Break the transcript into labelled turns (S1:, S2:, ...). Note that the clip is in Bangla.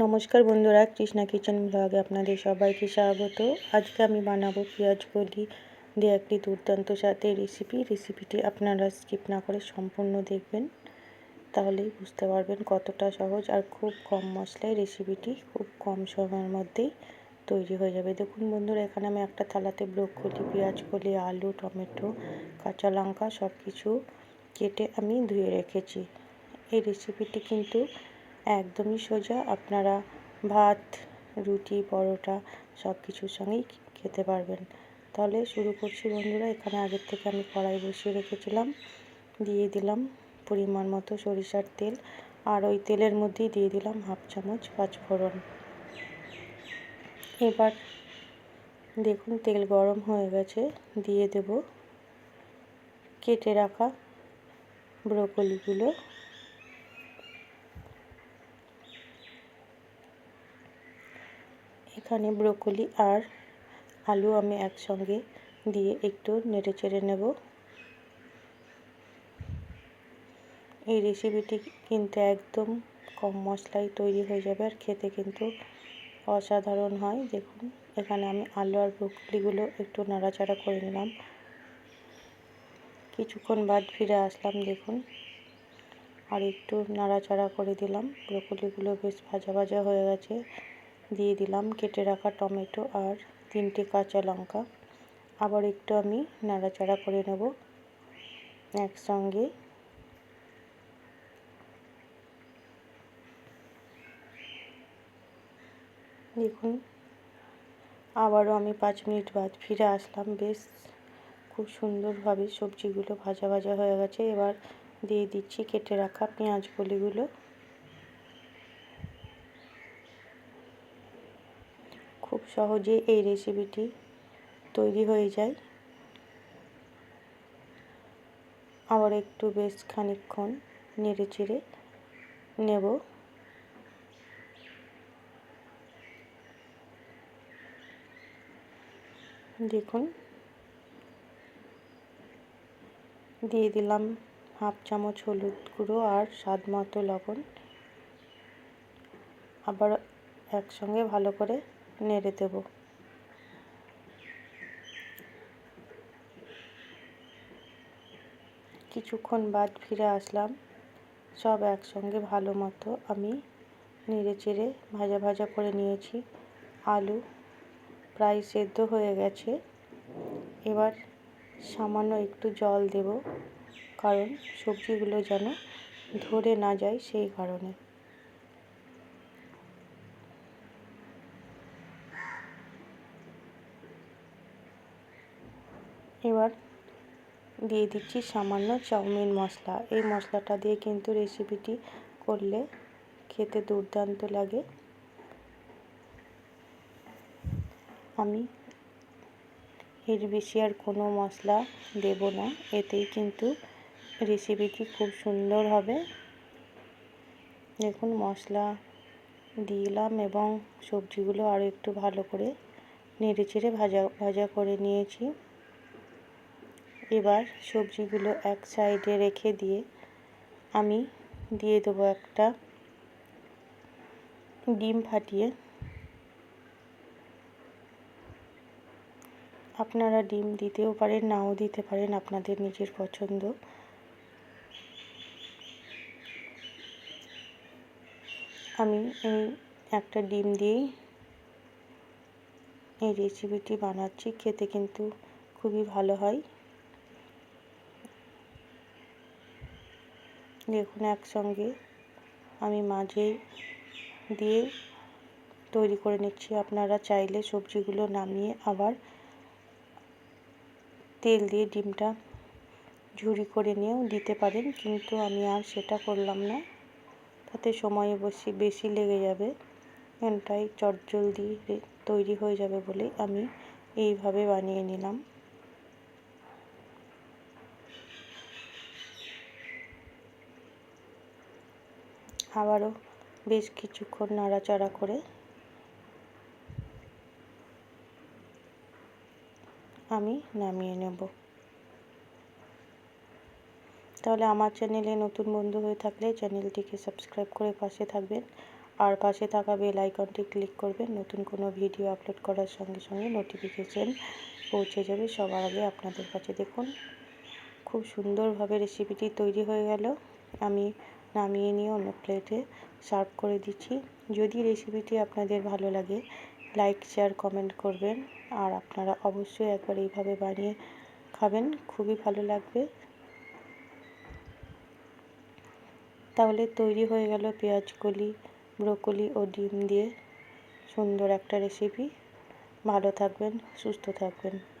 S1: নমস্কার বন্ধুরা, কৃষ্ণা কিচেন ব্লগে আপনাদের সবাইকে স্বাগত। আজকে আমি বানাবো পেঁয়াজ কলি দিয়ে একটি দুর্দান্ত সাথে রেসিপি রেসিপিটি আপনারা স্কিপ না করে সম্পূর্ণ দেখবেন, তাহলেই বুঝতে পারবেন কতটা সহজ আর খুব কম মশলায় রেসিপিটি খুব কম সময়ের মধ্যেই তৈরি হয়ে যাবে। দেখুন বন্ধুরা, এখানে আমি একটা থালাতে ব্রোকলি, পেঁয়াজ কলি আলু, টমেটো, কাঁচা লঙ্কা সব কিছু কেটে আমি ধুয়ে রেখেছি। এই রেসিপিটি কিন্তু একদমই সোজা। আপনারা ভাত, রুটি, পরোটা সব কিছুর সঙ্গেই খেতে পারবেন। তাহলে শুরু করছি বন্ধুরা। এখানে আগের থেকে আমি কড়াই বসিয়ে রেখেছিলাম। দিয়ে দিলাম পরিমাণ মতো সরিষার তেল। আর ওই তেলের মধ্যেই দিয়ে দিলাম হাফ চামচ পাঁচফোড়ন এবার দেখুন তেল গরম হয়ে গেছে। দিয়ে দেব কেটে রাখা ব্রোকলিগুলো। এখানে ব্রোকলি আর আলু আমি একসঙ্গে দিয়ে একটু নেড়ে চেড়ে নেব। এই রেসিপিটি কিন্তু একদম কম মশলায় তৈরি হয়ে যাবে আর খেতে কিন্তু অসাধারণ হয়। দেখুন, এখানে আমি আলু আর ব্রোকলিগুলো একটু নাড়াচাড়া করে নিলাম। কিছুক্ষণ বাদ ফিরে আসলাম, দেখুন। আর একটু নাড়াচাড়া করে দিলাম। ব্রোকলিগুলো বেশ ভাজা ভাজা হয়ে গেছে। দিয়ে দিলাম কেটে রাখা টমেটো আর তিনটে কাঁচা লঙ্কা। আবার একটু আমি নাড়াচাড়া করে নেব একসঙ্গে। দেখুন, আবারও আমি পাঁচ মিনিট বাদ ফিরে আসলাম। বেশ, খুব সুন্দরভাবে সবজিগুলো ভাজা ভাজা হয়ে গেছে। এবার দিয়ে দিচ্ছি কেটে রাখা পেঁয়াজ কলিগুলো খুব সহজে এই রেসিপিটি তৈরি হয়ে যায়। আবার একটু বেশ খানিকক্ষণ নেড়ে চেড়ে নেব। দেখুন, দিয়ে দিলাম হাফ চামচ হলুদ গুঁড়ো আর স্বাদ মতো লবণ। আবার একসঙ্গে ভালো করে নেড়ে দেব। কিছুক্ষণ বাদ ফিরে আসলাম। সব একসঙ্গে ভালো মতো আমি নেড়ে চেড়ে ভাজা ভাজা করে নিয়েছি। আলু প্রায় সেদ্ধ হয়ে গেছে। এবার সামান্য একটু জল দেব, কারণ সবজিগুলো যেন ধরে না যায় সেই কারণে। এবার দিয়ে দিচ্ছি সামান্য চাউমিন মশলা। এই মশলাটা দিয়ে কিন্তু রেসিপিটি করলে খেতে দুর্দান্ত লাগে। আমি এর বেশি আর কোনো মশলা দেব না। এতেই কিন্তু রেসিপিটি খুব সুন্দর হবে। দেখুন, মশলা দিলাম এবং সবজিগুলো আরও একটু ভালো করে নেড়ে চেড়ে ভাজা ভাজা করে নিয়েছি। এবার সবজিগুলো এক সাইডে রেখে দিয়ে আমি দিয়ে দেবো একটা ডিম ফাটিয়ে। আপনারা ডিম দিতেও পারেন, নাও দিতে পারেন, আপনাদের নিজের পছন্দ। আমি এই একটা ডিম দিয়েই এই রেসিপিটি বানাচ্ছি, খেতে কিন্তু খুবই ভালো হয়। দেখুন একসঙ্গে আমি মাঝে দিয়ে তৈরি করে নিচ্ছি। আপনারা চাইলে সবজিগুলো নামিয়ে আবার তেল দিয়ে ডিমটা ঝুরি করে নিয়েও দিতে পারেন, কিন্তু আমি আর সেটা করলাম না। তাতে সময় বেশি বেশি লেগে যাবে। এটাই চটজলদি তৈরি হয়ে যাবে বলে আমি এইভাবে বানিয়ে নিলাম। আবারও বেশ কিছুক্ষণ নাড়াচাড়া করে আমি নামিয়ে নেব। তাহলে আমার চ্যানেলে নতুন বন্ধু হয়ে থাকলে চ্যানেলটিকে সাবস্ক্রাইব করে পাশে থাকবেন। আর পাশে থাকা বেল আইকনটি ক্লিক করবেন। নতুন কোনো ভিডিও আপলোড করার সঙ্গে সঙ্গে নোটিফিকেশন পৌঁছে যাবে। সবার আগে আপনাদের কাছে দেখুন, খুব সুন্দরভাবে রেসিপিটি তৈরি হয়ে গেল। আমি নামিয়ে নিয়ে অন্য প্লেটে সার্ভ করে দিচ্ছি। যদি রেসিপিটি আপনাদের ভালো লাগে, লাইক, শেয়ার, কমেন্ট করবেন। আর আপনারা অবশ্যই একবার এইভাবে বানিয়ে খাবেন, খুবই ভালো লাগবে। তাহলে তৈরি হয়ে গেল পেঁয়াজ, কলি, ব্রোকলি ও ডিম দিয়ে সুন্দর একটা রেসিপি। ভালো থাকবেন, সুস্থ থাকবেন।